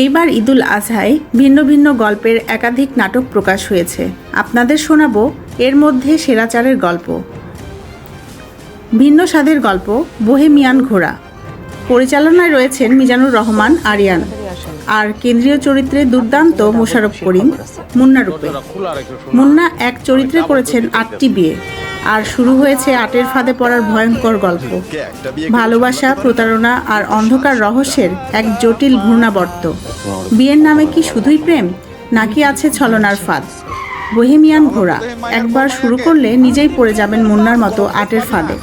এইবার ঈদুল আজহায় ভিন্ন ভিন্ন গল্পের একাধিক নাটক প্রকাশ হয়েছে। আপনাদের শোনাবো এর মধ্যে সেরাচারের গল্প। ভিন্ন স্বাদের গল্প, বোহেমিয়ান ঘোড়া। পরিচালনায় রয়েছেন মিজানুর রহমান, আরিয়ান। আর কেন্দ্রীয় চরিত্রে দুর্দান্ত মোশারফ করিম, মুন্না রূপে। মুন্না এক চরিত্রে করেছেন আটটি বিয়ে। আর শুরু হয়েছে আটের ফাঁদে পড়ার ভয়ঙ্কর গল্প। ভালোবাসা, প্রতারণা আর অন্ধকার রহস্যের এক জটিল ঘূর্ণাবর্ত। বিয়ের নামে কি শুধুই প্রেম? নাকি আছে ছলনার ফাঁদ? বহেমিয়ান ঘোড়া, একবার শুরু করলে নিজেই পড়ে যাবেন মুন্নার মতো আটের ফাঁদে।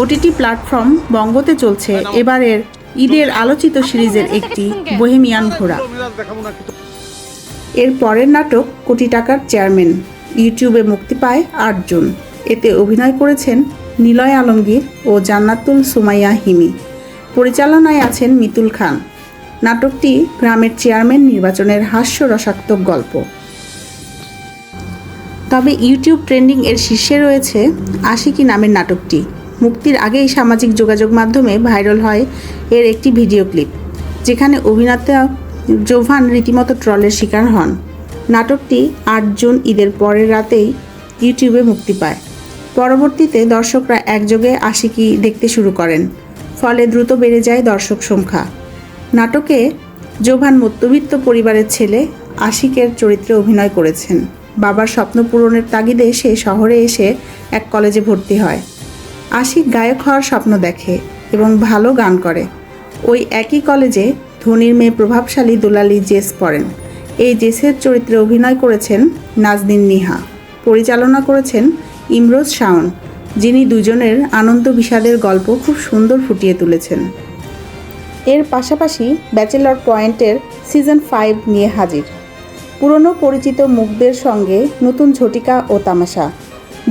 ওটিটি প্ল্যাটফর্ম বঙ্গতে চলছে এবারের ঈদের আলোচিত সিরিজের একটি বহেমিয়ান ঘোড়া। এর পরের নাটক কোটি টাকার চেয়ারম্যান। ইউটিউবে মুক্তি পায় আট জুন এতে অভিনয় করেছেন নিলয় আলমগীর ও জান্নাতুল সুমাইয়া হিমি। পরিচালনায় আছেন মিতুল খান। নাটকটি গ্রামের চেয়ারম্যান নির্বাচনের হাস্যরসাত্মক গল্প। তবে ইউটিউব ট্রেন্ডিং এর শীর্ষে রয়েছে আশিকি নামের নাটকটি। মুক্তির আগেই সামাজিক যোগাযোগ মাধ্যমে ভাইরাল হয় এর একটি ভিডিও ক্লিপ, যেখানে অভিনেতা জোভান রীতিমতো ট্রলের শিকার হন। নাটকটি আট জুন ঈদের পরের রাতেই ইউটিউবে মুক্তি পায়। পরবর্তীতে দর্শকরা একযোগে আশিকি দেখতে শুরু করেন। ফলে দ্রুত বেড়ে যায় দর্শক সংখ্যা। নাটকে জোভান মধ্যবিত্ত পরিবারের ছেলে আশিকের চরিত্রে অভিনয় করেছেন। বাবার স্বপ্ন পূরণের তাগিদে সে শহরে এসে এক কলেজে ভর্তি হয়। আশিক গায়ক হওয়ার স্বপ্ন দেখে এবং ভালো গান করে। ওই একই কলেজে ধোনির মেয়ে প্রভাবশালী দুলালি জেস পড়েন। এই জেসের চরিত্রে অভিনয় করেছেন নাজদিন নিহা। পরিচালনা করেছেন ইমরোজ শাওন, যিনি দুজনের আনন্দ বিষাদের গল্প খুব সুন্দর ফুটিয়ে তুলেছেন। এর পাশাপাশি ব্যাচেলর পয়েন্টের সিজন ফাইভ নিয়ে হাজির। পুরনো পরিচিত মুখদের সঙ্গে নতুন ঝটিকা ও তামাশা,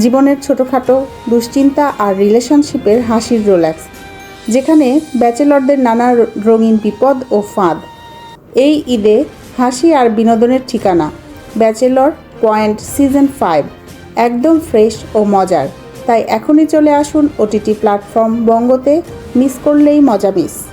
জীবনের ছোটোখাটো দুশ্চিন্তা আর রিলেশনশিপের হাসির রোল্যাক্স, যেখানে ব্যাচেলরদের নানা রঙিন বিপদ ও ফাঁদ। এই ঈদে হাসি আর বিনোদনের ঠিকানা ব্যাচেলর পয়েন্ট সিজন ফাইভ। একদম ফ্রেশ ও মজার। তাই এখনই চলে আসুন ওটিটি প্ল্যাটফর্ম বঙ্গতে। মিস করলেই মজা মিস।